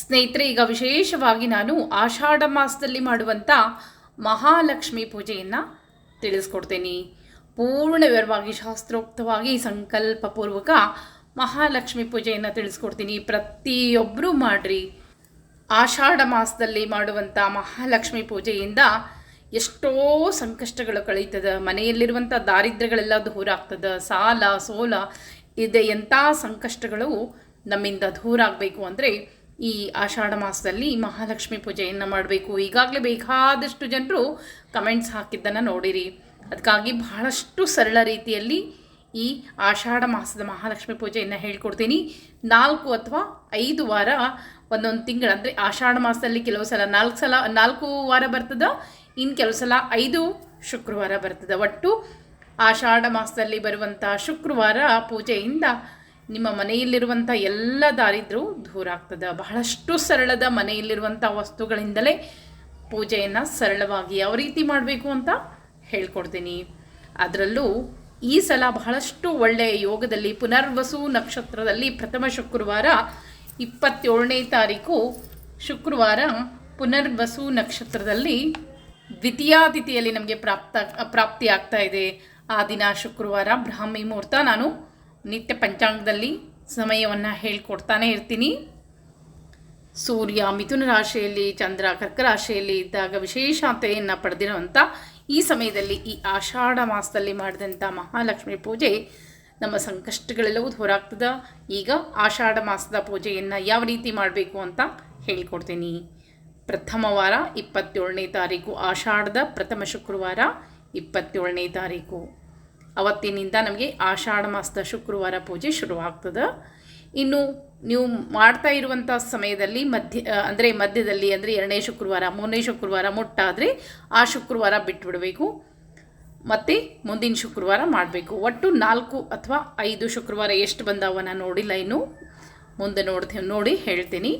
ಸ್ನೇಹಿತರೆ, ಈಗ ವಿಶೇಷವಾಗಿ ನಾನು ಆಷಾಢ ಮಾಸದಲ್ಲಿ ಮಾಡುವಂಥ ಮಹಾಲಕ್ಷ್ಮಿ ಪೂಜೆಯನ್ನು ತಿಳಿಸ್ಕೊಡ್ತೀನಿ. ಪೂರ್ಣ ವಿವರವಾಗಿ, ಶಾಸ್ತ್ರೋಕ್ತವಾಗಿ, ಸಂಕಲ್ಪಪೂರ್ವಕ ಮಹಾಲಕ್ಷ್ಮಿ ಪೂಜೆಯನ್ನು ತಿಳಿಸ್ಕೊಡ್ತೀನಿ. ಪ್ರತಿಯೊಬ್ಬರೂ ಮಾಡಿರಿ. ಆಷಾಢ ಮಾಸದಲ್ಲಿ ಮಾಡುವಂಥ ಮಹಾಲಕ್ಷ್ಮಿ ಪೂಜೆಯಿಂದ ಎಷ್ಟೋ ಸಂಕಷ್ಟಗಳು ಕಳೀತದೆ ಮನೆಯಲ್ಲಿರುವಂಥ ದಾರಿದ್ರ್ಯಗಳೆಲ್ಲ ದೂರ ಆಗ್ತದೆ. ಸಾಲ, ಸೋಲ, ಇದೆ ಎಂಥ ಸಂಕಷ್ಟಗಳು ನಮ್ಮಿಂದ ದೂರ ಆಗಬೇಕು ಅಂದರೆ ಈ ಆಷಾಢ ಮಾಸದಲ್ಲಿ ಮಹಾಲಕ್ಷ್ಮಿ ಪೂಜೆಯನ್ನು ಮಾಡಬೇಕು. ಈಗಾಗಲೇ ಬೇಕಾದಷ್ಟು ಜನರು ಕಮೆಂಟ್ಸ್ ಹಾಕಿದ್ದನ್ನು ನೋಡಿರಿ. ಅದಕ್ಕಾಗಿ ಬಹಳಷ್ಟು ಸರಳ ರೀತಿಯಲ್ಲಿ ಈ ಆಷಾಢ ಮಾಸದ ಮಹಾಲಕ್ಷ್ಮಿ ಪೂಜೆಯನ್ನು ಹೇಳ್ಕೊಡ್ತೀನಿ. ನಾಲ್ಕು ಅಥವಾ ಐದು ವಾರ ಒಂದೊಂದು ತಿಂಗಳು ಅಂದರೆ ಆಷಾಢ ಮಾಸದಲ್ಲಿ ಕೆಲವು ಸಲ ನಾಲ್ಕು ಸಲ, ನಾಲ್ಕು ವಾರ ಬರ್ತದ ಇನ್ನು ಕೆಲವು ಸಲ ಐದು ಶುಕ್ರವಾರ ಬರ್ತದೆ. ಒಟ್ಟು ಆಷಾಢ ಮಾಸದಲ್ಲಿ ಬರುವಂಥ ಶುಕ್ರವಾರ ಪೂಜೆಯಿಂದ ನಿಮ್ಮ ಮನೆಯಲ್ಲಿರುವಂಥ ಎಲ್ಲ ದಾರಿದ್ರೂ ದೂರ ಆಗ್ತದೆ. ಬಹಳಷ್ಟು ಸರಳದ ಮನೆಯಲ್ಲಿರುವಂಥ ವಸ್ತುಗಳಿಂದಲೇ ಪೂಜೆಯನ್ನು ಸರಳವಾಗಿ ಯಾವ ರೀತಿ ಮಾಡಬೇಕು ಅಂತ ಹೇಳ್ಕೊಡ್ತೀನಿ. ಅದರಲ್ಲೂ ಈ ಸಲ ಬಹಳಷ್ಟು ಒಳ್ಳೆಯ ಯೋಗದಲ್ಲಿ ಪುನರ್ವಸು ನಕ್ಷತ್ರದಲ್ಲಿ ಪ್ರಥಮ ಶುಕ್ರವಾರ ಇಪ್ಪತ್ತೇಳನೇ ತಾರೀಕು ಶುಕ್ರವಾರ ಪುನರ್ವಸು ನಕ್ಷತ್ರದಲ್ಲಿ ದ್ವಿತೀಯ ತಿಥಿಯಲ್ಲಿ ನಮಗೆ ಪ್ರಾಪ್ತ ಪ್ರಾಪ್ತಿ ಆಗ್ತಾ ಇದೆ. ಆ ದಿನ ಶುಕ್ರವಾರ ಬ್ರಾಹ್ಮಿ ಮುಹೂರ್ತ ನಾನು ನಿತ್ಯ ಪಂಚಾಂಗದಲ್ಲಿ ಸಮಯವನ್ನು ಹೇಳ್ಕೊಡ್ತಾನೆ ಇರ್ತೀನಿ. ಸೂರ್ಯ ಮಿಥುನ ರಾಶಿಯಲ್ಲಿ, ಚಂದ್ರ ಕರ್ಕ ರಾಶಿಯಲ್ಲಿ ಇದ್ದಾಗ ವಿಶೇಷತೆಯನ್ನು ಪಡೆದಿರುವಂಥ ಈ ಸಮಯದಲ್ಲಿ, ಈ ಆಷಾಢ ಮಾಸದಲ್ಲಿ ಮಾಡಿದಂಥ ಮಹಾಲಕ್ಷ್ಮಿ ಪೂಜೆ ನಮ್ಮ ಸಂಕಷ್ಟಗಳೆಲ್ಲವೂ ಹೊರಾಗ್ತದೆ ಈಗ ಆಷಾಢ ಮಾಸದ ಪೂಜೆಯನ್ನು ಯಾವ ರೀತಿ ಮಾಡಬೇಕು ಅಂತ ಹೇಳಿಕೊಡ್ತೀನಿ. ಪ್ರಥಮ ವಾರ ಇಪ್ಪತ್ತೇಳನೇ ತಾರೀಕು, ಆಷಾಢದ ಪ್ರಥಮ ಶುಕ್ರವಾರ ಇಪ್ಪತ್ತೇಳನೇ ತಾರೀಕು. ಅವತ್ತಿನಿಂದ ನಮಗೆ ಆಷಾಢ ಮಾಸದ ಶುಕ್ರವಾರ ಪೂಜೆ ಶುರುವಾಗ್ತದೆ. ಇನ್ನು ನೀವು ಮಾಡ್ತಾ ಇರುವಂಥ ಸಮಯದಲ್ಲಿ ಮಧ್ಯ ಅಂದರೆ ಮಧ್ಯದಲ್ಲಿ, ಅಂದರೆ ಎರಡನೇ ಶುಕ್ರವಾರ, ಮೂರನೇ ಶುಕ್ರವಾರ ಮುಟ್ಟಾದರೆ ಆ ಶುಕ್ರವಾರ ಬಿಟ್ಬಿಡಬೇಕು. ಮತ್ತು ಮುಂದಿನ ಶುಕ್ರವಾರ ಮಾಡಬೇಕು. ಒಟ್ಟು ನಾಲ್ಕು ಅಥವಾ ಐದು ಶುಕ್ರವಾರ ಎಷ್ಟು ಬಂದಾವ ನಾನು ನೋಡಿಲ್ಲ ಇನ್ನು. ಮುಂದೆ ನೋಡ್ತೀನಿ ನೋಡಿ ಹೇಳ್ತೀನಿ.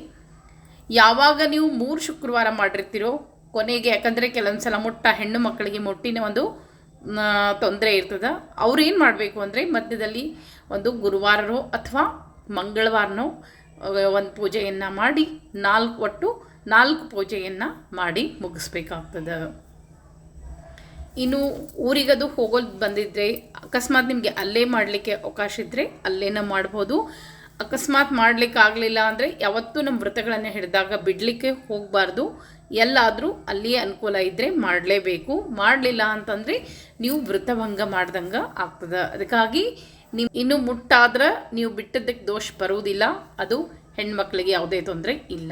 ಯಾವಾಗ ನೀವು ಮೂರು ಶುಕ್ರವಾರ ಮಾಡಿರ್ತೀರೋ ಕೊನೆಗೆ, ಯಾಕಂದರೆ ಕೆಲವೊಂದು ಸಲ ಮುಟ್ಟ ಹೆಣ್ಣು ಮಕ್ಕಳಿಗೆ ಮುಟ್ಟಿನ ಒಂದು ತೊಂದರೆ ಇರ್ತದೆ. ಅವ್ರು ಏನು ಮಾಡಬೇಕು ಅಂದರೆ ಮಧ್ಯದಲ್ಲಿ ಒಂದು ಗುರುವಾರನೋ ಅಥವಾ ಮಂಗಳವಾರನೋ ಒಂದು ಪೂಜೆಯನ್ನು ಮಾಡಿ, ನಾಲ್ಕು ಒಟ್ಟು ನಾಲ್ಕು ಪೂಜೆಯನ್ನು ಮಾಡಿ ಮುಗಿಸ್ಬೇಕಾಗ್ತದೆ. ಇನ್ನು ಊರಿಗದು ಹೋಗೋದು ಬಂದಿದ್ದರೆ ಅಕಸ್ಮಾತ್ ನಿಮಗೆ ಅಲ್ಲೇ ಮಾಡಲಿಕ್ಕೆ ಅವಕಾಶ ಇದ್ದರೆ ಅಲ್ಲೇನ ಮಾಡ್ಬೋದು. ಅಕಸ್ಮಾತ್ ಮಾಡಲಿಕ್ಕೆ ಆಗಲಿಲ್ಲ ಅಂದರೆ ಯಾವತ್ತೂ ನಮ್ಮ ವ್ರತಗಳನ್ನು ಹಿಡಿದಾಗ ಬಿಡಲಿಕ್ಕೆ ಹೋಗಬಾರ್ದು. ಎಲ್ಲಾದರೂ ಅಲ್ಲಿಯೇ ಅನುಕೂಲ ಇದ್ದರೆ ಮಾಡಲೇಬೇಕು. ಮಾಡಲಿಲ್ಲ ಅಂತಂದರೆ ನೀವು ವೃತಭಂಗ ಮಾಡ್ದಂಗೆ ಆಗ್ತದೆ. ಅದಕ್ಕಾಗಿ ನೀವು ಇನ್ನು ಮುಟ್ಟಾದ್ರೆ ನೀವು ಬಿಟ್ಟದಕ್ಕೆ ದೋಷ ಬರುವುದಿಲ್ಲ. ಅದು ಹೆಣ್ಮಕ್ಳಿಗೆ ಯಾವುದೇ ತೊಂದರೆ ಇಲ್ಲ.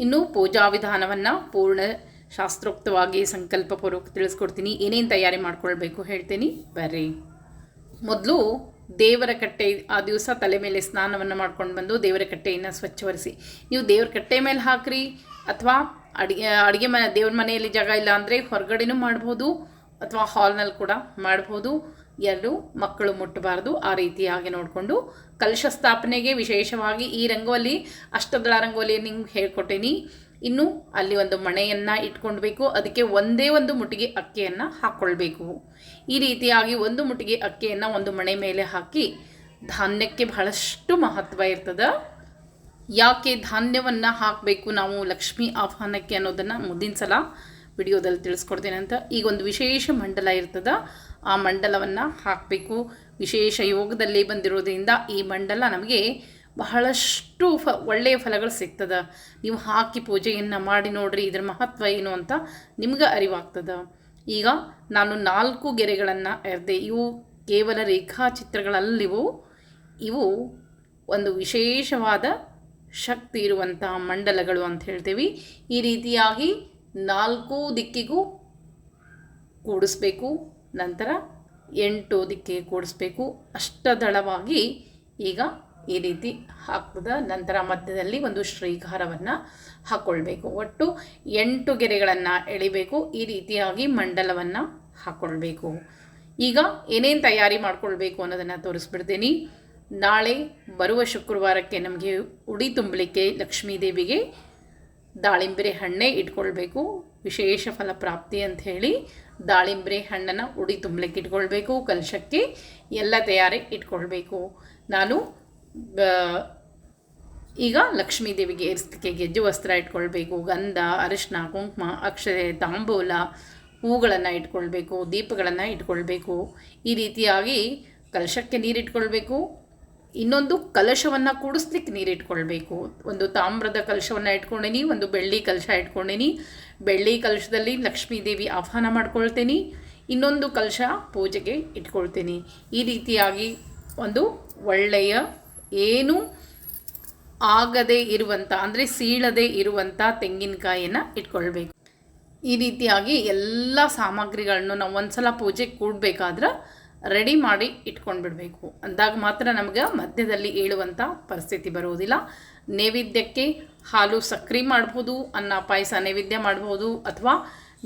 ಇನ್ನು ಪೂಜಾ ವಿಧಾನವನ್ನು ಪೂರ್ಣ ಶಾಸ್ತ್ರೋಕ್ತವಾಗಿ ಸಂಕಲ್ಪಪೂರ್ವಕ ತಿಳಿಸ್ಕೊಡ್ತೀನಿ. ಏನೇನು ತಯಾರಿ ಮಾಡ್ಕೊಳ್ಬೇಕು ಹೇಳ್ತೀನಿ. ಬರ್ರಿ. ಮೊದಲು ದೇವರ ಕಟ್ಟೆ ಆ ದಿವಸ ತಲೆ ಮೇಲೆ ಸ್ನಾನವನ್ನು ಮಾಡ್ಕೊಂಡು ಬಂದು ದೇವರ ಕಟ್ಟೆಯನ್ನು ಸ್ವಚ್ಛವರಿಸಿ. ನೀವು ದೇವರ ಕಟ್ಟೆ ಮೇಲೆ ಹಾಕ್ರಿ ಅಥವಾ ಅಡುಗೆ ಅಡುಗೆ ಮನೆ, ದೇವ್ರ ಮನೆಯಲ್ಲಿ ಜಾಗ ಇಲ್ಲ ಅಂದರೆ ಹೊರಗಡೆನೂ ಮಾಡ್ಬೋದು ಅಥವಾ ಹಾಲ್ನಲ್ಲಿ ಕೂಡ ಮಾಡ್ಬೋದು. ಎರಡು, ಮಕ್ಕಳು ಮುಟ್ಟಬಾರ್ದು. ಆ ರೀತಿಯಾಗಿ ನೋಡಿಕೊಂಡು ಕಲಶ ಸ್ಥಾಪನೆಗೆ ವಿಶೇಷವಾಗಿ ಈ ರಂಗೋಲಿ, ಅಷ್ಟದಳ ರಂಗೋಲಿ ನಿಮ್ಗೆ ಹೇಳ್ಕೊಟ್ಟೇನಿ. ಇನ್ನು ಅಲ್ಲಿ ಒಂದು ಮಣೆಯನ್ನು ಇಟ್ಕೊಳ್ಬೇಕು ಅದಕ್ಕೆ ಒಂದೇ ಒಂದು ಮುಟ್ಟಿಗೆ ಅಕ್ಕಿಯನ್ನು ಹಾಕ್ಕೊಳ್ಬೇಕು ಈ ರೀತಿಯಾಗಿ ಒಂದು ಮುಟ್ಟಿಗೆ ಅಕ್ಕಿಯನ್ನು ಒಂದು ಮಣೆ ಮೇಲೆ ಹಾಕಿ ಧಾನ್ಯಕ್ಕೆ ಬಹಳಷ್ಟು ಮಹತ್ವ ಇರ್ತದೆ. ಯಾಕೆ ಧಾನ್ಯವನ್ನು ಹಾಕಬೇಕು? ನಾವು ಲಕ್ಷ್ಮಿ ಆಹ್ವಾನಕ್ಕೆ ಅನ್ನೋದನ್ನು ಮುಂದಿನ ಸಲ ವಿಡಿಯೋದಲ್ಲಿ ತಿಳಿಸ್ಕೊಡ್ತೇನೆ ಅಂತ ಈಗ ಒಂದು ವಿಶೇಷ ಮಂಡಲ ಇರ್ತದೆ. ಆ ಮಂಡಲವನ್ನು ಹಾಕಬೇಕು. ವಿಶೇಷ ಯೋಗದಲ್ಲಿ ಬಂದಿರೋದ್ರಿಂದ ಈ ಮಂಡಲ ನಮಗೆ ಬಹಳಷ್ಟು ಫ, ಒಳ್ಳೆಯ ಫಲಗಳು ಸಿಗ್ತದೆ. ನೀವು ಹಾಕಿ ಪೂಜೆಯನ್ನು ಮಾಡಿ ನೋಡ್ರಿ, ಇದರ ಮಹತ್ವ ಏನು ಅಂತ ನಿಮ್ಗೆ ಅರಿವಾಗ್ತದೆ. ಈಗ ನಾನು ನಾಲ್ಕು ಗೆರೆಗಳನ್ನು ಎರೆದೆ, ಇವು ಕೇವಲ ರೇಖಾಚಿತ್ರಗಳಲ್ಲಿವು, ಇವು ಒಂದು ವಿಶೇಷವಾದ ಶಕ್ತಿ ಇರುವಂತಹ ಮಂಡಲಗಳು ಅಂತ ಹೇಳ್ತೀವಿ. ಈ ರೀತಿಯಾಗಿ ನಾಲ್ಕು ದಿಕ್ಕಿಗೂ ಕೂಡಿಸ್ಬೇಕು, ನಂತರ ಎಂಟು ದಿಕ್ಕಿಗೆ ಕೂಡಿಸ್ಬೇಕು. ಅಷ್ಟದಳವಾಗಿ ಈಗ ಈ ರೀತಿ ಹಾಕಿದ. ನಂತರ ಮಧ್ಯದಲ್ಲಿ ಒಂದು ಶ್ರೀಕಾರವನ್ನು ಹಾಕ್ಕೊಳ್ಬೇಕು ಒಟ್ಟು ಎಂಟು ಗೆರೆಗಳನ್ನು ಎಳಿಬೇಕು. ಈ ರೀತಿಯಾಗಿ ಮಂಡಲವನ್ನು ಹಾಕ್ಕೊಳ್ಬೇಕು ಈಗ ಏನೇನು ತಯಾರಿ ಮಾಡಿಕೊಳ್ಬೇಕು ಅನ್ನೋದನ್ನು ತೋರಿಸ್ಬಿಡ್ತೀನಿ. ನಾಳೆ ಬರುವ ಶುಕ್ರವಾರಕ್ಕೆ ನಮಗೆ ಉಡಿ ತುಂಬಲಿಕ್ಕೆ ಲಕ್ಷ್ಮೀ ದೇವಿಗೆ ದಾಳಿಂಬೆ ಹಣ್ಣೇ ಇಟ್ಕೊಳ್ಬೇಕು. ವಿಶೇಷ ಫಲ ಪ್ರಾಪ್ತಿ ಅಂತ ಹೇಳಿ ದಾಳಿಂಬೆ ಹಣ್ಣನ್ನು ಉಡಿ ತುಂಬಲಿಕ್ಕೆ ಇಟ್ಕೊಳ್ಬೇಕು. ಕಲಶಕ್ಕೆ ಎಲ್ಲ ತಯಾರಿ ಇಟ್ಕೊಳ್ಬೇಕು. ನಾನು ಈಗ ಲಕ್ಷ್ಮೀ ದೇವಿಗೆ ಏರಿಸ್ಲಿಕ್ಕೆ ಗೆಜ್ಜೆ ವಸ್ತ್ರ ಇಟ್ಕೊಳ್ಬೇಕು, ಗಂಧ ಅರಿಶಿನ ಕುಂಕುಮ, ಅಕ್ಷರೆ, ತಾಂಬೂಲ ಹೂಗಳನ್ನು ಇಟ್ಕೊಳ್ಬೇಕು, ದೀಪಗಳನ್ನು ಇಟ್ಕೊಳ್ಬೇಕು. ಈ ರೀತಿಯಾಗಿ ಕಲಶಕ್ಕೆ ನೀರಿಟ್ಕೊಳ್ಬೇಕು ಇನ್ನೊಂದು ಕಲಶವನ್ನು ಕೂಡಿಸ್ಲಿಕ್ಕೆ ನೀರಿಟ್ಕೊಳ್ಬೇಕು ಒಂದು ತಾಮ್ರದ ಕಲಶವನ್ನು ಇಟ್ಕೊಂಡಿನಿ, ಒಂದು ಬೆಳ್ಳಿ ಕಲಶ ಇಟ್ಕೊಂಡಿನಿ. ಬೆಳ್ಳಿ ಕಲಶದಲ್ಲಿ ಲಕ್ಷ್ಮೀ ದೇವಿ ಆಹ್ವಾನ ಮಾಡ್ಕೊಳ್ತೀನಿ. ಇನ್ನೊಂದು ಕಲಶ ಪೂಜೆಗೆ ಇಟ್ಕೊಳ್ತೀನಿ. ಈ ರೀತಿಯಾಗಿ ಒಂದು ಒಳ್ಳೆಯ ಏನು ಆಗದೇ ಇರುವಂಥ ಅಂದರೆ ಸೀಳದೇ ಇರುವಂಥ ತೆಂಗಿನಕಾಯಿಯನ್ನು ಇಟ್ಕೊಳ್ಬೇಕು. ಈ ರೀತಿಯಾಗಿ ಎಲ್ಲ ಸಾಮಗ್ರಿಗಳನ್ನು ನಾವು ಒಂದ್ಸಲ ಪೂಜೆ ಕೂಡಬೇಕಾದ್ರೆ ರೆಡಿ ಮಾಡಿ ಇಟ್ಕೊಂಡು ಬಿಡಬೇಕು ಅಂದಾಗ ಮಾತ್ರ ನಮಗೆ ಮಧ್ಯದಲ್ಲಿ ಏಳುವಂಥ ಪರಿಸ್ಥಿತಿ ಬರುವುದಿಲ್ಲ ನೈವೇದ್ಯಕ್ಕೆ ಹಾಲು ಸಕ್ರೆ ಮಾಡ್ಬೋದು, ಅನ್ನ ಪಾಯಸ ನೈವೇದ್ಯ ಮಾಡ್ಬೋದು, ಅಥವಾ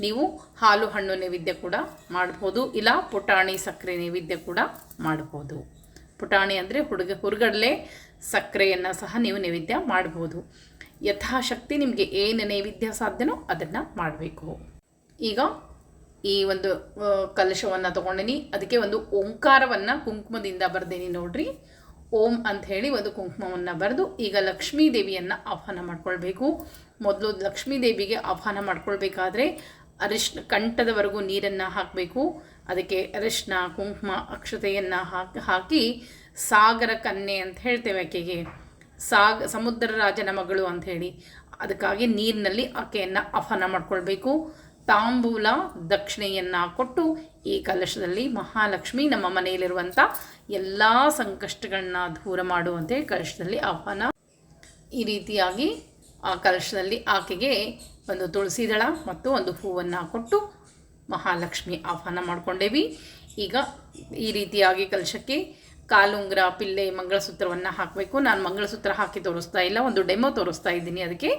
ನೀವು ಹಾಲು ಹಣ್ಣು ನೈವೇದ್ಯ ಕೂಡ ಮಾಡ್ಬೋದು, ಇಲ್ಲ ಪುಟಾಣಿ ಸಕ್ಕರೆ ನೈವೇದ್ಯ ಕೂಡ ಮಾಡ್ಬೋದು. ಪುಟಾಣಿ ಅಂದರೆ ಹುಡುಗ ಹುರುಗಡಲೆ ಸಕ್ಕರೆಯನ್ನು ಸಹ ನೀವು ನೈವೇದ್ಯ ಮಾಡಬಹುದು ಯಥಾಶಕ್ತಿ ನಿಮಗೆ ಏನು ನೈವೇದ್ಯ ಸಾಧ್ಯನೋ ಅದನ್ನು ಮಾಡಬೇಕು. ಈಗ ಈ ಒಂದು ಕಲಶವನ್ನು ತೊಗೊಂಡಿನಿ. ಅದಕ್ಕೆ ಒಂದು ಓಂಕಾರವನ್ನು ಕುಂಕುಮದಿಂದ ಬರ್ದೇನಿ ನೋಡ್ರಿ. ಓಂ ಅಂತ ಹೇಳಿ ಒಂದು ಕುಂಕುಮವನ್ನು ಬರೆದು ಈಗ ಲಕ್ಷ್ಮೀ ದೇವಿಯನ್ನು ಆಹ್ವಾನ ಮಾಡ್ಕೊಳ್ಬೇಕು. ಮೊದಲು ಲಕ್ಷ್ಮೀ ದೇವಿಗೆ ಆಹ್ವಾನ ಮಾಡ್ಕೊಳ್ಬೇಕಾದ್ರೆ ಅರಿಶಿನ ಕಂಠದವರೆಗೂ ನೀರನ್ನು ಹಾಕಬೇಕು. ಅದಕ್ಕೆ ಅರಿಶಿನ ಕುಂಕುಮ, ಅಕ್ಷತೆಯನ್ನು ಹಾಕಿ ಹಾಕಿ ಸಾಗರ ಕನ್ಯೆ ಅಂತ ಹೇಳ್ತೇವೆ ಆಕೆಗೆ. ಸಾಗ, ಸಮುದ್ರ ರಾಜನ ಮಗಳು ಹೇಳಿ. ಅದಕ್ಕಾಗಿ ನೀರಿನಲ್ಲಿ ಆಕೆಯನ್ನು ಆಹ್ವಾನ ಮಾಡ್ಕೊಳ್ಬೇಕು. ತಾಂಬೂಲ ದಕ್ಷಿಣೆಯನ್ನು ಕೊಟ್ಟು ಈ ಕಲಶದಲ್ಲಿ ಮಹಾಲಕ್ಷ್ಮಿ ನಮ್ಮ ಮನೆಯಲ್ಲಿರುವಂಥ ಎಲ್ಲ ಸಂಕಷ್ಟಗಳನ್ನ ದೂರ ಮಾಡುವಂತೆ ಕಲಶದಲ್ಲಿ ಆಹ್ವಾನ. ಈ ರೀತಿಯಾಗಿ ಆ ಕಲಶದಲ್ಲಿ ಆಕೆಗೆ ಒಂದು ತುಳಸಿ ದಳ ಮತ್ತು ಒಂದು ಹೂವನ್ನು ಕೊಟ್ಟು ಮಹಾಲಕ್ಷ್ಮಿ ಆಹ್ವಾನ ಮಾಡ್ಕೊಂಡೇವಿ. ಈಗ ಈ ರೀತಿಯಾಗಿ ಕಲಶಕ್ಕೆ ಕಾಲುಂಗ್ರ ಪಿಲ್ಲೆ, ಮಂಗಳಸೂತ್ರವನ್ನು ಹಾಕಬೇಕು. ನಾನು ಮಂಗಳಸೂತ್ರ ಹಾಕಿ ತೋರಿಸ್ತಾ ಇಲ್ಲ, ಒಂದು ಡೆಮೋ ತೋರಿಸ್ತಾ ಇದ್ದೀನಿ ಅದಕ್ಕೆ.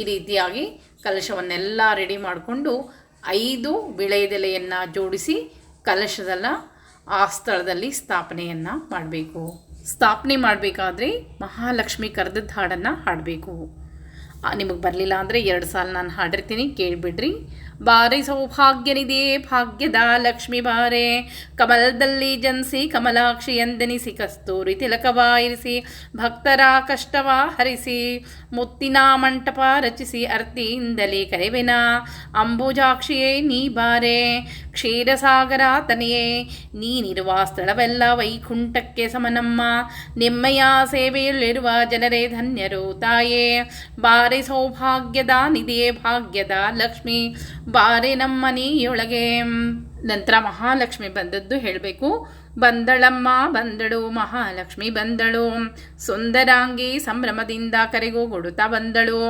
ಈ ರೀತಿಯಾಗಿ ಕಲಶವನ್ನೆಲ್ಲ ರೆಡಿ ಮಾಡಿಕೊಂಡು ಐದು ಬಿಳೆದೆಲೆಯನ್ನು ಜೋಡಿಸಿ ಕಲಶದಲ್ಲ ಆ ಸ್ಥಳದಲ್ಲಿ ಸ್ಥಾಪನೆಯನ್ನು ಮಾಡಬೇಕು. ಸ್ಥಾಪನೆ ಮಾಡಬೇಕಾದ್ರೆ ಮಹಾಲಕ್ಷ್ಮಿ ಕರೆದದ್ದು ಹಾಡನ್ನು ಹಾಡಬೇಕು. ನಿಮಗೆ ಬರಲಿಲ್ಲ ಅಂದರೆ ಎರಡು ಸಾಲ ನಾನು ಹಾಡಿರ್ತೀನಿ, ಕೇಳಿಬಿಡ್ರಿ. ಬಾರಿ ಸೌಭಾಗ್ಯ ನಿಧಿ ಭಾಗ್ಯದ ಲಕ್ಷ್ಮಿ ಬಾರೆ. ಕಮಲದಲ್ಲಿ ಜನಿಸಿ ಕಮಲಾಕ್ಷಿ ಎಂದೆನಿಸಿ ಕಸ್ತೂರಿ ತಿಲಕವ ಇರಿಸಿ, ಭಕ್ತರ ಕಷ್ಟವ ಹರಿಸಿ, ಮುತ್ತಿನ ಮಂಟಪ ರಚಿಸಿ ಅರ್ತಿಯಿಂದಲೇ ಕರೆವೆನ. ಅಂಬುಜಾಕ್ಷಿಯೇ, ನೀ ಬಾರೆ. ಕ್ಷೀರಸಾಗರ ತನೆಯೇ ನೀನಿರುವ ಸ್ಥಳವೆಲ್ಲ ವೈಕುಂಠಕ್ಕೆ ಸಮನಮ್ಮ. ನಿಮ್ಮಯ ಸೇವೆಯಲ್ಲಿರುವ ಜನರೇ ಧನ್ಯರು ತಾಯೇ. ಬಾರಿ ಸೌಭಾಗ್ಯದ ನಿಧಿಯೇ ಭಾಗ್ಯದ ಲಕ್ಷ್ಮಿ. ಬಾರೆ ನಮ್ಮನೆಯೊಳಗೆ ನಂತರ ಮಹಾಲಕ್ಷ್ಮಿ ಬಂದದ್ದು ಹೇಳಬೇಕು. ಬಂದಳಮ್ಮ ಬಂದಳು, ಮಹಾಲಕ್ಷ್ಮಿ ಬಂದಳು. ಸುಂದರಾಂಗಿ ಸಂಭ್ರಮದಿಂದ ಕರೆಗೂ ಕೊಡುತ್ತಾ ಬಂದಳು.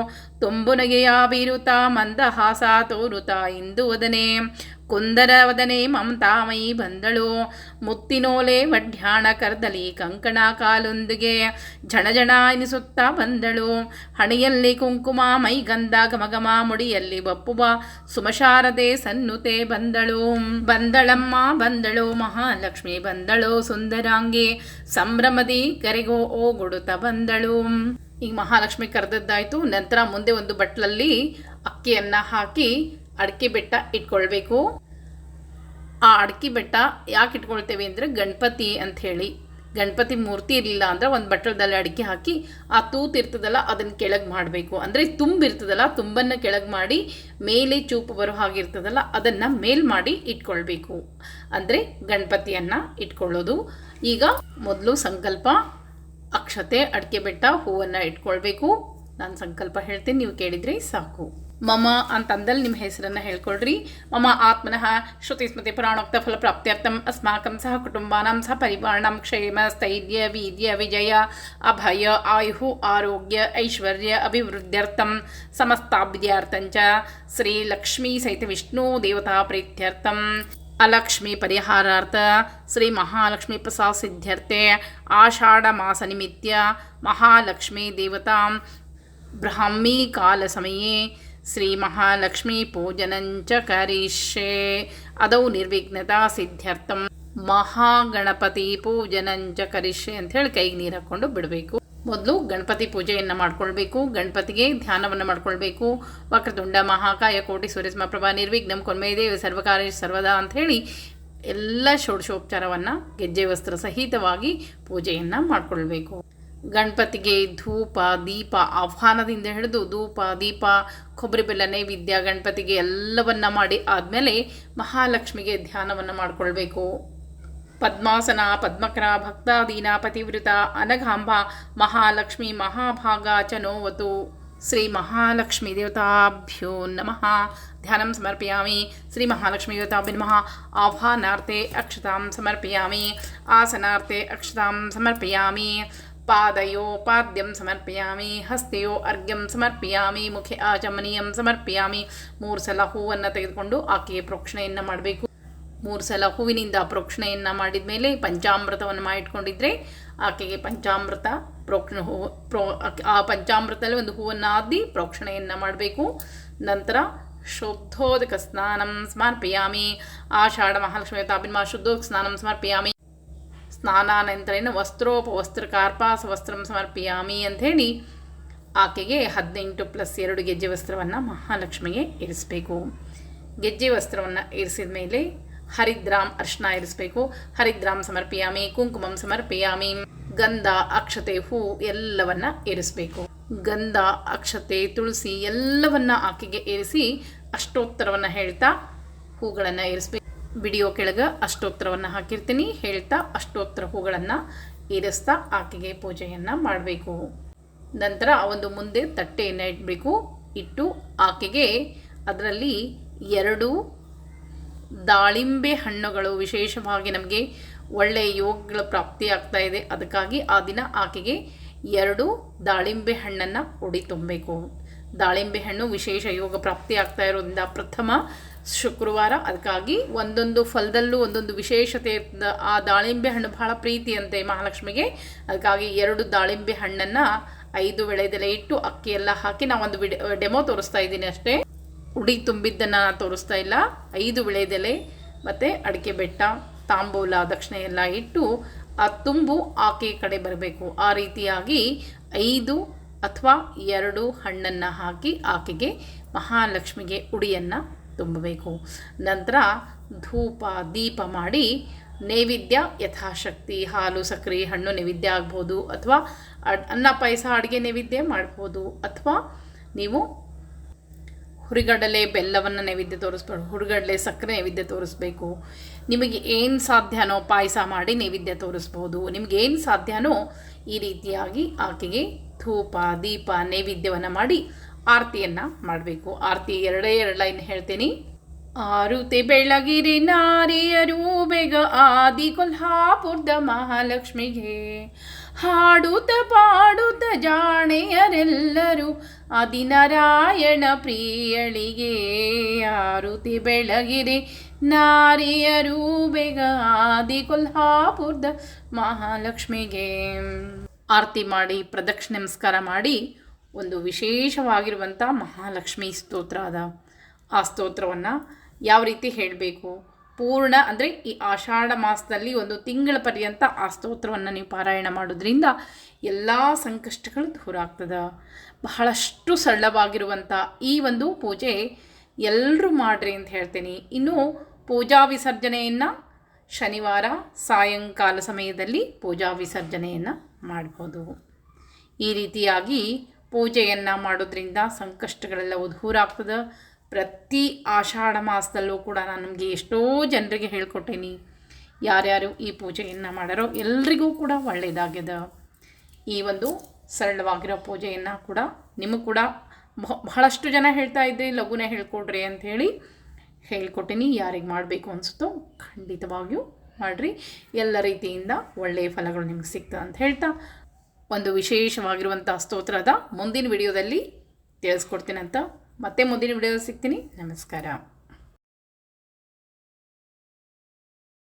ತುಂಬು ವಿರುತಾ ಬೀರುತ್ತಾ ಮಂದಹಾಸ ತೋರುತ ಇಂದು ವದನೆ. ಕುಂದರವದನೆ ಮಮತಾಮಯಿ ಬಂದಳು. ಮುತ್ತಿನೋಲೆ ವಡ್ಯಾಣ ಕರ್ದಲಿ ಕಂಕಣ ಕಾಲೊಂದಿಗೆ ಝಣಜಣ ಎನಿಸುತ್ತ ಬಂದಳು. ಹಣೆಯಲ್ಲಿ ಕುಂಕುಮ ಮೈ ಗಂಧ ಘಮಘಮ ಮುಡಿಯಲ್ಲಿ ಬಪ್ಪುವ ಸುಮಶಾರದೆ ಸನ್ನುತೆ ಬಂದಳು. ಬಂದಳಮ್ಮ ಬಂದಳು ಮಹಾಲಕ್ಷ್ಮಿ ಬಂದಳು ಸುಂದರಾಂಗಿ ಸಂಭ್ರಮದಿ ಕರೆಗೋ ಓ ಗುಡುತ ಬಂದಳು. ಈಗ ಮಹಾಲಕ್ಷ್ಮಿ ಕರೆದದ್ದಾಯಿತು. ನಂತರ ಮುಂದೆ ಒಂದು ಬಟ್ಲಲ್ಲಿ ಅಕ್ಕಿಯನ್ನು ಹಾಕಿ ಅಡಿಕೆ ಬೆಟ್ಟ ಇಟ್ಕೊಳ್ಬೇಕು. ಆ ಅಡಿಕೆ ಬೆಟ್ಟ ಯಾಕೆ ಇಟ್ಕೊಳ್ತೇವೆ ಅಂದರೆ ಗಣಪತಿ ಅಂತ ಹೇಳಿ. ಗಣಪತಿ ಮೂರ್ತಿ ಇರಲಿಲ್ಲ ಅಂದರೆ ಒಂದು ಬಟ್ಟಲದಲ್ಲಿ ಅಡಿಕೆ ಹಾಕಿ ಆ ತೂತು ಇರ್ತದಲ್ಲ ಅದನ್ನು ಕೆಳಗೆ ಮಾಡಬೇಕು. ಅಂದರೆ ತುಂಬಿರ್ತದಲ್ಲ ತುಂಬನ್ನು ಕೆಳಗೆ ಮಾಡಿ ಮೇಲೆ ಚೂಪು ಬರೋ ಹಾಗಿರ್ತದಲ್ಲ ಅದನ್ನು ಮೇಲ್ ಮಾಡಿ ಇಟ್ಕೊಳ್ಬೇಕು. ಅಂದರೆ ಗಣಪತಿಯನ್ನು ಇಟ್ಕೊಳ್ಳೋದು. ಈಗ ಮೊದಲು ಸಂಕಲ್ಪ ಅಕ್ಷತೆ, ಅಡಿಕೆ ಬೆಟ್ಟ, ಹೂವನ್ನು ಇಟ್ಕೊಳ್ಬೇಕು. ನಾನು ಸಂಕಲ್ಪ ಹೇಳ್ತೀನಿ, ನೀವು ಕೇಳಿದರೆ ಸಾಕು. ಮಮ ಅಂತಂದಲ್ಲಿ ನಿಮ್ಮ ಹೆಸರನ್ನು ಹೇಳ್ಕೊಳ್ರಿ. ಮಮ ಆತ್ಮನಃ ಶ್ರುತಿ ಸ್ಮೃತಿ ಪುರಾಣೋಕ್ತ ಫಲ ಪ್ರಾಪ್ತ್ಯರ್ಥಂ ಅಸ್ಮಾಕಂ ಸಹ ಕುಟುಂಬಾನಾಂ ಸಹ ಪರಿವಾರಣಂ ಕ್ಷೇಮ, ಸ್ಥೈರ್ಯ, ವೀರ್ಯ, ವಿಜಯ, ಅಭಯ ಆಯು ಆರೋಗ್ಯ, ಐಶ್ವರ್ಯ, ಅಭಿವೃದ್ಧ್ಯರ್ಥಂ ಸಮಸ್ತಾಭ್ಯರ್ಥಂಚ ಶ್ರೀ ಲಕ್ಷ್ಮೀ ಸಹಿತ ವಿಷ್ಣು ದೇವತಾ ಪ್ರೀತ್ಯರ್ಥಂ. ಅಲಕ್ಷ್ಮಿ ಪರಿಹಾರಾರ್ಥ ಶ್ರೀ ಮಹಾಲಕ್ಷ್ಮಿ ಪ್ರಸಾದ ಸಿದ್ಧರ್ಥೆ ಆಷಾಢ ಮಾಸ ನಿಮಿತ್ಯ ಮಹಾಲಕ್ಷ್ಮಿ ದೇವತಾಂ ಬ್ರಾಹ್ಮೀ ಕಾಲ ಸಮಯೇ ಶ್ರೀ ಮಹಾಲಕ್ಷ್ಮೀ ಪೂಜನಂಚ ಕರಿಷ್ಯೆ. ಅದೌ ನಿರ್ವಿಘ್ನತಾ ಸಿದ್ಧರ್ಥಂ ಮಹಾಗಣಪತಿ ಪೂಜನಂಚ ಕರಿಷ್ಯೆ ಅಂತ ಹೇಳಿ ಕೈಗೆ ನೀರು ಹಾಕ್ಕೊಂಡು ಬಿಡಬೇಕು. ಮೊದಲು ಗಣಪತಿ ಪೂಜೆಯನ್ನು ಮಾಡಿಕೊಳ್ಬೇಕು, ಗಣಪತಿಗೆ ಧ್ಯಾನವನ್ನು ಮಾಡಿಕೊಳ್ಬೇಕು. ವಕ್ರತುಂಡ, ಮಹಾಕಾಯ, ಕೋಟಿ ಸೂರ್ಯಸ್ಮ ಪ್ರಭಾ ನಿರ್ವಿಘ್ನಂ ಕೊನ್ಮೇ ದೇವ, ಸರ್ವಕಾರ್ಯ, ಸರ್ವದಾ ಅಂಥೇಳಿ ಎಲ್ಲ ಷೋಡಶೋಪಚಾರವನ್ನು ಗೆಜ್ಜೆ ವಸ್ತ್ರ ಸಹಿತವಾಗಿ ಪೂಜೆಯನ್ನು ಮಾಡಿಕೊಳ್ಬೇಕು. ಗಣಪತಿಗೆ ಧೂಪ, ದೀಪ, ಆಹ್ವಾನದಿಂದ ಹಿಡಿದು ಧೂಪ, ದೀಪ, ಕೊಬ್ಬರಿ ಬೆಲ್ಲ, ನೈವೇದ್ಯ, ಗಣಪತಿಗೆ ಎಲ್ಲವನ್ನ ಮಾಡಿ ಆದಮೇಲೆ ಮಹಾಲಕ್ಷ್ಮಿಗೆ ಧ್ಯಾನವನ್ನು ಮಾಡಿಕೊಳ್ಬೇಕು. ಪದ್ಮಾಸನ ಪದ್ಮಕರ ಭಕ್ತಾದೀನ ಪತಿವೃತ ಅನಘಾಂಬ ಮಹಾಲಕ್ಷ್ಮಿ ಮಹಾಭಾಗ ಚ ನೋವತು ಶ್ರೀ ಮಹಾಲಕ್ಷ್ಮೀ ದೇವತಾಭ್ಯೋ ನಮಃ ಧ್ಯಾನಂ ಸಮರ್ಪಯಾಮಿ ಶ್ರೀ ಮಹಾಲಕ್ಷ್ಮೀ ದೇವತಾಭ್ಯ ನಮಃ ಆಹ್ವಾನಾರ್ತೆ ಅಕ್ಷತಾಂ ಸಮರ್ಪಯಾಮಿ ಆಸನಾರ್ತೆ ಅಕ್ಷತಾಂ ಸಮರ್ಪಯಾಮಿ ಪಾದಯೋ ಪಾದ್ಯಂ ಸಮರ್ಪಯಾಮಿ ಹಸ್ತೆಯೋ ಅರ್ಘ್ಯಂ ಸಮರ್ಪಯಾಮಿ ಮುಖೆ ಆಚಮನೀಯಂ ಸಮರ್ಪಯಾಮಿ ಮೂರು ಸಲ ಹೂವನ್ನು ತೆಗೆದುಕೊಂಡು ಆಕೆಗೆ ಪ್ರೋಕ್ಷಣೆಯನ್ನು ಮಾಡಬೇಕು. ಮೂರು ಸಲ ಹೂವಿನಿಂದ ಪ್ರೋಕ್ಷಣೆಯನ್ನು ಮಾಡಿದ ಮೇಲೆ ಪಂಚಾಮೃತವನ್ನು ಮಾಡಿಟ್ಕೊಂಡಿದ್ರೆ ಆಕೆಗೆ ಪಂಚಾಮೃತ ಪ್ರೋಕ್ಷಣ ಹೂ, ಪ್ರೋ ಆ ಪಂಚಾಮೃತದಲ್ಲಿ ಒಂದು ಹೂವನ್ನು ಆದಿ ಪ್ರೋಕ್ಷಣೆಯನ್ನು ಮಾಡಬೇಕು. ನಂತರ ಶುದ್ಧೋದಕ ಸ್ನಾನಂ ಸಮರ್ಪಯಾಮಿ. ಆಷಾಢ ಮಹಾಲಕ್ಷ್ಮಿ ತಾಬಿನ್ಮ ಶುದ್ಧೋದಕ ಸ್ನಾನಂ ಏನು ವಸ್ತ್ರೋಪ ವಸ್ತ್ರ ಕಾರ್ಪಾಸ ವಸ್ತ್ರಂ ಸಮರ್ಪಯಾಮಿ ಅಂಥೇಳಿ ಆಕೆಗೆ ಹದಿನೆಂಟು ಪ್ಲಸ್ ಎರಡು ಗೆಜ್ಜೆ ವಸ್ತ್ರವನ್ನು ಮಹಾಲಕ್ಷ್ಮಿಗೆ ಇರಿಸಬೇಕು. ಗೆಜ್ಜೆ ವಸ್ತ್ರವನ್ನು ಇರಿಸಿದ ಮೇಲೆ ಹರಿದ್ರಾಮ್ ಅರ್ಶನ ಇರಿಸಬೇಕು. ಹರಿದ್ರಾಮ್ ಸಮರ್ಪಯಾಮಿ, ಕುಂಕುಮಂ ಸಮರ್ಪಯಾಮಿ, ಗಂಧ, ಅಕ್ಷತೆ, ಹೂ ಎಲ್ಲವನ್ನ ಏರಿಸಬೇಕು ಗಂಧ, ಅಕ್ಷತೆ, ತುಳಸಿ ಎಲ್ಲವನ್ನ ಆಕೆಗೆ ಏರಿಸಿ ಅಷ್ಟೋತ್ತರವನ್ನು ಹೇಳ್ತಾ ಹೂಗಳನ್ನು ಇರಿಸ್ಬೇಕು. ವಿಡಿಯೋ ಕೆಳಗೆ ಅಷ್ಟೋತ್ತರವನ್ನು ಹಾಕಿರ್ತೀನಿ. ಹೇಳ್ತಾ ಅಷ್ಟೋತ್ತರ ಹೂಗಳನ್ನು ಏರಿಸ್ತಾ ಆಕೆಗೆ ಪೂಜೆಯನ್ನು ಮಾಡಬೇಕು. ನಂತರ ಒಂದು ಮುಂದೆ ತಟ್ಟೆಯನ್ನು ಇಡಬೇಕು ಇಟ್ಟು ಆಕೆಗೆ ಅದರಲ್ಲಿ ಎರಡು ದಾಳಿಂಬೆ ಹಣ್ಣುಗಳು ವಿಶೇಷವಾಗಿ ನಮಗೆ ಒಳ್ಳೆಯ ಯೋಗಗಳ ಪ್ರಾಪ್ತಿ ಆಗ್ತಾ ಇದೆ. ಅದಕ್ಕಾಗಿ ಆ ದಿನ ಆಕೆಗೆ ಎರಡು ದಾಳಿಂಬೆ ಹಣ್ಣನ್ನು ಉಡಿ ತುಂಬಬೇಕು. ದಾಳಿಂಬೆ ಹಣ್ಣು ವಿಶೇಷ ಯೋಗ ಪ್ರಾಪ್ತಿ ಆಗ್ತಾ ಇರೋದ್ರಿಂದ ಪ್ರಥಮ ಶುಕ್ರವಾರ ಅದಕ್ಕಾಗಿ ಒಂದೊಂದು ಫಲದಲ್ಲೂ ಒಂದೊಂದು ವಿಶೇಷತೆ ಆ ದಾಳಿಂಬೆ ಹಣ್ಣು ಬಹಳ ಪ್ರೀತಿಯಂತೆ ಮಹಾಲಕ್ಷ್ಮಿಗೆ. ಅದಕ್ಕಾಗಿ ಎರಡು ದಾಳಿಂಬೆ ಹಣ್ಣನ್ನು ಐದು ಬೆಳೆದೆಲೆ ಇಟ್ಟು ಅಕ್ಕಿ ಎಲ್ಲ ಹಾಕಿ ನಾವೊಂದು ಡೆಮೋ ತೋರಿಸ್ತಾ ಇದ್ದೀನಿ ಅಷ್ಟೇ. ಉಡಿ ತುಂಬಿದ್ದನ್ನು ತೋರಿಸ್ತಾ ಇಲ್ಲ. ಐದು ವಿಳೆದೆಲೆ, ಮತ್ತು ಅಡಿಕೆ ಬೆಟ್ಟ, ತಾಂಬೂಲ, ದಕ್ಷಿಣ ಎಲ್ಲ ಇಟ್ಟು ಆ ತುಂಬು ಆಕೆ ಕಡೆ ಬರಬೇಕು. ಆ ರೀತಿಯಾಗಿ ಐದು ಅಥವಾ ಎರಡು ಹಣ್ಣನ್ನು ಹಾಕಿ ಆಕೆಗೆ ಮಹಾಲಕ್ಷ್ಮಿಗೆ ಉಡಿಯನ್ನು ತುಂಬಬೇಕು. ನಂತರ ಧೂಪ, ದೀಪ ಮಾಡಿ ನೈವೇದ್ಯ, ಯಥಾಶಕ್ತಿ, ಹಾಲು, ಸಕ್ಕರೆ, ಹಣ್ಣು ನೈವೇದ್ಯ ಆಗ್ಬೋದು. ಅಥವಾ ಅನ್ನ, ಪಾಯಸ, ಅಡುಗೆ ನೈವೇದ್ಯ ಮಾಡ್ಬೋದು. ಅಥವಾ ನೀವು ಹುರಿಗಡಲೆ ಬೆಲ್ಲವನ್ನು ನೈವೇದ್ಯ ತೋರಿಸ್ಬೇಕು ಹುರಿಗಡಲೆ ಸಕ್ಕರೆ ನೈವೇದ್ಯ ತೋರಿಸ್ಬೇಕು. ನಿಮಗೆ ಏನು ಸಾಧ್ಯನೋ ಪಾಯಸ ಮಾಡಿ ನೈವೇದ್ಯ ತೋರಿಸ್ಬೋದು. ನಿಮಗೆ ಏನು ಸಾಧ್ಯನೋ ಈ ರೀತಿಯಾಗಿ ಆಕೆಗೆ ಧೂಪ, ದೀಪ, ನೈವೇದ್ಯವನ್ನು ಮಾಡಿ ಆರತಿಯನ್ನು ಮಾಡಬೇಕು. ಆರತಿ ಎರಡೇ ಎರಡು ಲೈನ್ ಹೇಳ್ತೀನಿ. ಆರುತೆ ಬೆಳಗಿರಿ ನಾರಿಯರು ಬೇಗ ಆದಿ ಕೊಲ್ಹಾಪುರದ ಮಹಾಲಕ್ಷ್ಮಿಗೆ. ಹಾಡುತ್ತ ಪಾಡುತ್ತ ಜಾಣೆಯರೆಲ್ಲರೂ ಆದಿನಾರಾಯಣ ಪ್ರಿಯಳಿಗೆ. ಆರುತಿ ಬೆಳಗಿರಿ ನಾರಿಯರು ಬೇಗ ಆದಿ ಕೊಲ್ಹಾಪುರದ ಮಹಾಲಕ್ಷ್ಮಿಗೆ. ಆರತಿ ಮಾಡಿ, ಪ್ರದಕ್ಷಿಣೆ ನಮಸ್ಕಾರ ಮಾಡಿ, ಒಂದು ವಿಶೇಷವಾಗಿರುವಂಥ ಮಹಾಲಕ್ಷ್ಮಿ ಸ್ತೋತ್ರ ಅದ ಆ ಸ್ತೋತ್ರವನ್ನು ಯಾವ ರೀತಿ ಹೇಳಬೇಕು? ಪೂರ್ಣ ಅಂದರೆ ಈ ಆಷಾಢ ಮಾಸದಲ್ಲಿ ಒಂದು ತಿಂಗಳ ಪರ್ಯಂತ ಆ ಸ್ತೋತ್ರವನ್ನು ನೀವು ಪಾರಾಯಣ ಮಾಡೋದ್ರಿಂದ ಎಲ್ಲ ಸಂಕಷ್ಟಗಳು ದೂರ ಆಗ್ತದೆ. ಬಹಳಷ್ಟು ಸರಳವಾಗಿರುವಂಥ ಈ ಒಂದು ಪೂಜೆ ಎಲ್ಲರೂ ಮಾಡ್ರಿ ಅಂತ ಹೇಳ್ತೀನಿ. ಇನ್ನು ಪೂಜಾ ವಿಸರ್ಜನೆಯನ್ನು ಶನಿವಾರ ಸಾಯಂಕಾಲ ಸಮಯದಲ್ಲಿ ಪೂಜಾ ವಿಸರ್ಜನೆಯನ್ನು ಮಾಡ್ಬೋದು. ಈ ರೀತಿಯಾಗಿ ಪೂಜೆಯನ್ನು ಮಾಡೋದ್ರಿಂದ ಸಂಕಷ್ಟಗಳೆಲ್ಲವೂ ದೂರ ಆಗ್ತದೆ. ಪ್ರತಿ ಆಷಾಢ ಮಾಸದಲ್ಲೂ ಕೂಡ ನಾನು ನಮಗೆ ಎಷ್ಟೋ ಜನರಿಗೆ ಹೇಳ್ಕೊಟ್ಟೇನಿ. ಯಾರ್ಯಾರು ಈ ಪೂಜೆಯನ್ನು ಮಾಡಾರೋ ಎಲ್ರಿಗೂ ಕೂಡ ಒಳ್ಳೆಯದಾಗ್ಯದ ಈ ಒಂದು ಸರಳವಾಗಿರೋ ಪೂಜೆಯನ್ನು ಕೂಡ ನಿಮಗೆ ಕೂಡ ಬಹ- ಬಹಳಷ್ಟು ಜನ ಹೇಳ್ತಾ ಇದ್ರಿ ಲಘುನೇ ಹೇಳ್ಕೊಡ್ರಿ ಅಂಥೇಳಿ ಹೇಳ್ಕೊಟ್ಟಿನಿ. ಯಾರಿಗೆ ಮಾಡಬೇಕು ಅನಿಸುತ್ತೋ ಖಂಡಿತವಾಗಿಯೂ ಮಾಡಿರಿ. ಎಲ್ಲ ರೀತಿಯಿಂದ ಒಳ್ಳೆಯ ಫಲಗಳು ನಿಮ್ಗೆ ಸಿಗ್ತದೆ ಅಂತ ಹೇಳ್ತಾ ಒಂದು ವಿಶೇಷವಾಗಿರುವಂಥ ಸ್ತೋತ್ರದ ಮುಂದಿನ ವಿಡಿಯೋದಲ್ಲಿ ತಿಳಿಸ್ಕೊಡ್ತೀನಂತ ಮತ್ತೆ ಮುಂದಿನ ವಿಡಿಯೋದಲ್ಲಿ ಸಿಗ್ತೀನಿ ನಮಸ್ಕಾರ